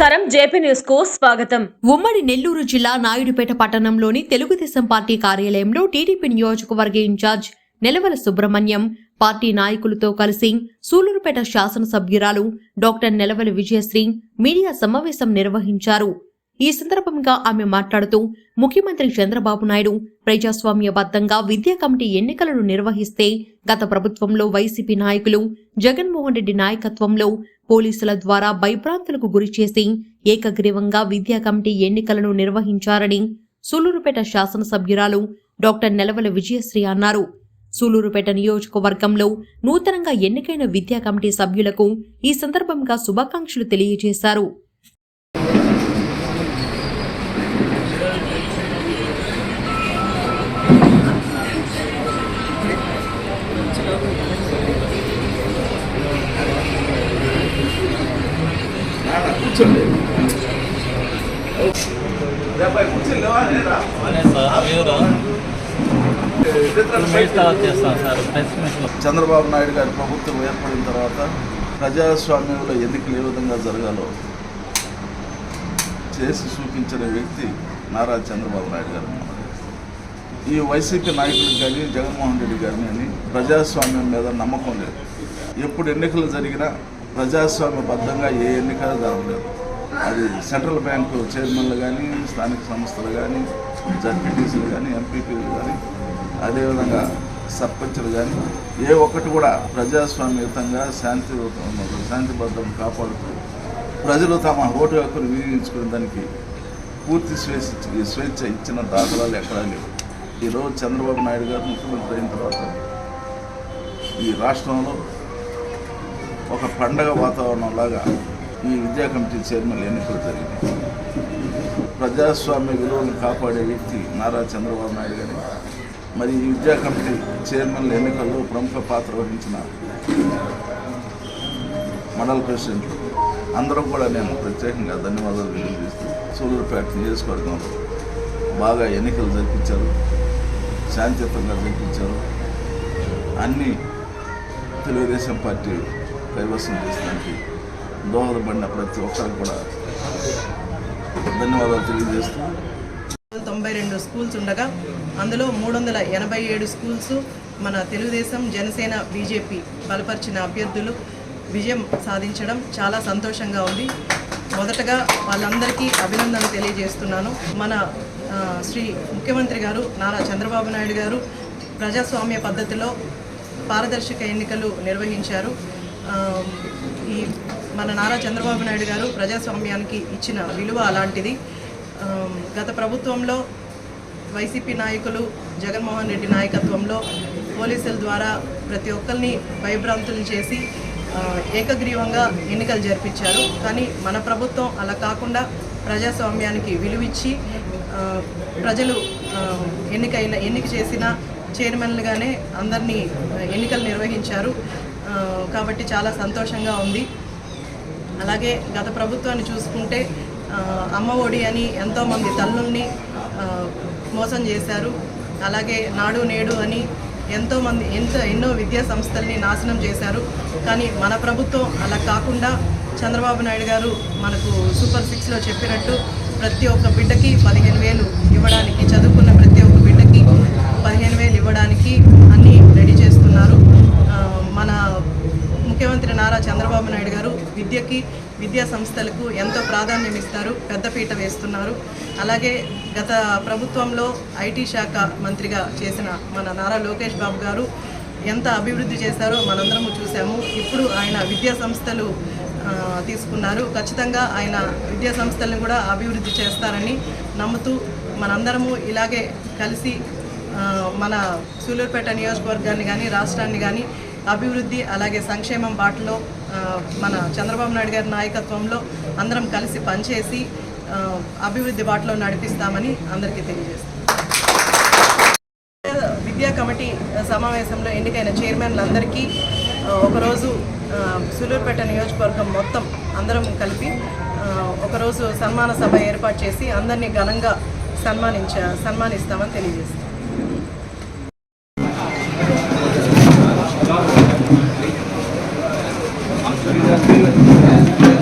నమస్కారం జేపీ న్యూస్కు స్వాగతం. ఉమ్మడి నెల్లూరు జిల్లా నాయుడుపేట పట్టణంలోని తెలుగుదేశం పార్టీ కార్యాలయంలో టీడీపీ నియోజకవర్గ ఇన్ఛార్జ్ నెలవల సుబ్రహ్మణ్యం పార్టీ నాయకులతో కలిసి సూలూరుపేట శాసనసభ్యురాలు డాక్టర్ నెలవల విజయశ్రీ మీడియా సమావేశం నిర్వహించారు. ఈ సందర్భంగా ఆమె మాట్లాడుతూ ముఖ్యమంత్రి చంద్రబాబు నాయుడు ప్రజాస్వామ్యబద్ధంగా విద్యా కమిటీ ఎన్నికలను నిర్వహిస్తే గత ప్రభుత్వంలో వైసీపీ నాయకులు జగన్మోహన్ రెడ్డి నాయకత్వంలో పోలీసుల ద్వారా భయభ్రాంతులకు గురిచేసి ఏకగ్రీవంగా విద్యా కమిటీ ఎన్నికలను నిర్వహించారని సూలూరుపేట శాసనసభ్యురాలు డాక్టర్ నెలవల విజయశ్రీ అన్నారు. సూలూరుపేట నియోజకవర్గంలో నూతనంగా ఎన్నికైన విద్యా కమిటీ సభ్యులకు ఈ సందర్భంగా శుభాకాంక్షలు తెలియజేశారు. కూర్చోండి. చంద్రబాబు నాయుడు గారి ప్రభుత్వం ఏర్పడిన తర్వాత ప్రజాస్వామ్యంలో ఎన్నికలు ఏ విధంగా జరగాలో చేసి చూపించిన వ్యక్తి నారా చంద్రబాబు నాయుడు గారు. ఈ వైసీపీ నాయకులకు కానీ జగన్మోహన్ రెడ్డి గారిని అని ప్రజాస్వామ్యం మీద నమ్మకం లేదు. ఎప్పుడు ఎన్నికలు జరిగినా ప్రజాస్వామ్యబద్ధంగా ఏ ఎన్నికలు జరగలేదు. అది సెంట్రల్ బ్యాంకు చైర్మన్లు కానీ స్థానిక సంస్థలు కానీ జడ్పీటీసీలు కానీ ఎంపీపీలు కానీ అదేవిధంగా సర్పంచులు కానీ ఏ ఒక్కటి కూడా ప్రజాస్వామ్యయుతంగా శాంతి శాంతిబద్ధం కాపాడుతూ ప్రజలు తమ ఓటు హక్కును వినియోగించుకునే దానికి పూర్తి స్వేచ్ఛ స్వేచ్ఛ ఇచ్చిన దాఖలాలు ఎక్కడా లేవు. ఈరోజు చంద్రబాబు నాయుడు గారు ముఖ్యమంత్రి అయిన తర్వాత ఈ రాష్ట్రంలో ఒక పండగ వాతావరణం లాగా ఈ విద్యా కమిటీ చైర్మన్ ఎన్నికలు జరిగినాయి. ప్రజాస్వామ్య విలువలను కాపాడే వ్యక్తి నారా చంద్రబాబు నాయుడు గారి. మరి ఈ విద్యా కమిటీ చైర్మన్ల ఎన్నికల్లో ప్రముఖ పాత్ర వహించిన మండల ప్రెసిడెంట్ అందరూ కూడా నేను ప్రత్యేకంగా ధన్యవాదాలు వినియోగిస్తూ సూలూరుపేట నియోజకవర్గంలో బాగా ఎన్నికలు జరిపించారు శాంతియుతంగా జరిపించారు. అన్ని తెలుగుదేశం పార్టీ కైవసం చేసడానికి దోహదపడిన ప్రతి ఒక్కరికి కూడా ధన్యవాదాలు తెలియజేస్తూ తొంభై రెండు స్కూల్స్ ఉండగా అందులో మూడు వందల ఎనభై ఏడు స్కూల్స్ మన తెలుగుదేశం జనసేన బీజేపీ బలపరిచిన అభ్యర్థులు విజయం సాధించడం చాలా సంతోషంగా ఉంది. మొదటగా వాళ్ళందరికీ అభినందనలు తెలియజేస్తున్నాను. మన శ్రీ ముఖ్యమంత్రి గారు నారా చంద్రబాబు నాయుడు గారు ప్రజాస్వామ్య పద్ధతిలో పారదర్శక ఎన్నికలు నిర్వహించారు. ఈ మన నారా చంద్రబాబు నాయుడు గారు ప్రజాస్వామ్యానికి ఇచ్చిన విలువ అలాంటిది. గత ప్రభుత్వంలో వైసీపీ నాయకులు జగన్మోహన్ రెడ్డి నాయకత్వంలో పోలీసుల ద్వారా ప్రతి ఒక్కరిని భయభ్రాంతులు చేసి ఏకగ్రీవంగా ఎన్నికలు జరిపించారు. కానీ మన ప్రభుత్వం అలా కాకుండా ప్రజాస్వామ్యానికి విలువిచ్చి ప్రజలు ఎన్నికైన ఎన్నిక చేసిన చైర్మన్లుగానే అందరినీ ఎన్నికలు నిర్వహించారు. కాబట్టి చాలా సంతోషంగా ఉంది. అలాగే గత ప్రభుత్వాన్ని చూసుకుంటే అమ్మ ఒడి అని ఎంతోమంది తల్లుల్ని మోసం చేశారు. అలాగే నాడు నేడు అని ఎంతోమంది ఎంత ఎన్నో విద్యా సంస్థల్ని నాశనం చేశారు. కానీ మన ప్రభుత్వం అలా కాకుండా చంద్రబాబు నాయుడు గారు మనకు సూపర్ సిక్స్లో చెప్పినట్టు ప్రతి ఒక్క బిడ్డకి పదిహేను వేలు ఇవ్వడానికి చదువుకున్న ప్రతి ఒక్క బిడ్డకి పదిహేను వేలు ఇవ్వడానికి అన్నీ రెడీ చేస్తున్నారు ఆ, మన ముఖ్యమంత్రి నారా చంద్రబాబు నాయుడు గారు విద్యకి విద్యా సంస్థలకు ఎంతో ప్రాధాన్యం ఇస్తారు పెద్దపీట వేస్తున్నారు. అలాగే గత ప్రభుత్వంలో ఐటీ శాఖ మంత్రిగా చేసిన మన నారా లోకేష్ బాబు గారు ఎంత అభివృద్ధి చేశారో మనందరము చూసాము ఇప్పుడు ఆయన విద్యా సంస్థలు తీసుకున్నారు. ఖచ్చితంగా ఆయన విద్యా సంస్థలను కూడా అభివృద్ధి చేస్తారని నమ్ముతూ మనందరము ఇలాగే కలిసి మన సూలూరుపేట నియోజకవర్గాన్ని కానీ రాష్ట్రాన్ని కానీ అభివృద్ధి అలాగే సంక్షేమం బాటలో మన చంద్రబాబు నాయుడు గారి నాయకత్వంలో అందరం కలిసి పనిచేసి అభివృద్ధి బాటలో నడిపిస్తామని అందరికీ తెలియజేస్తాం విద్యా కమిటీ సమావేశంలో ఎన్నికైన చైర్మన్లందరికీ ఒకరోజు సులూరుపేట నియోజకవర్గం మొత్తం అందరం కలిపి ఒకరోజు సన్మాన సభ ఏర్పాటు చేసి అందరినీ ఘనంగా సన్మానించ సన్మానిస్తామని తెలియజేస్తాం Gracias.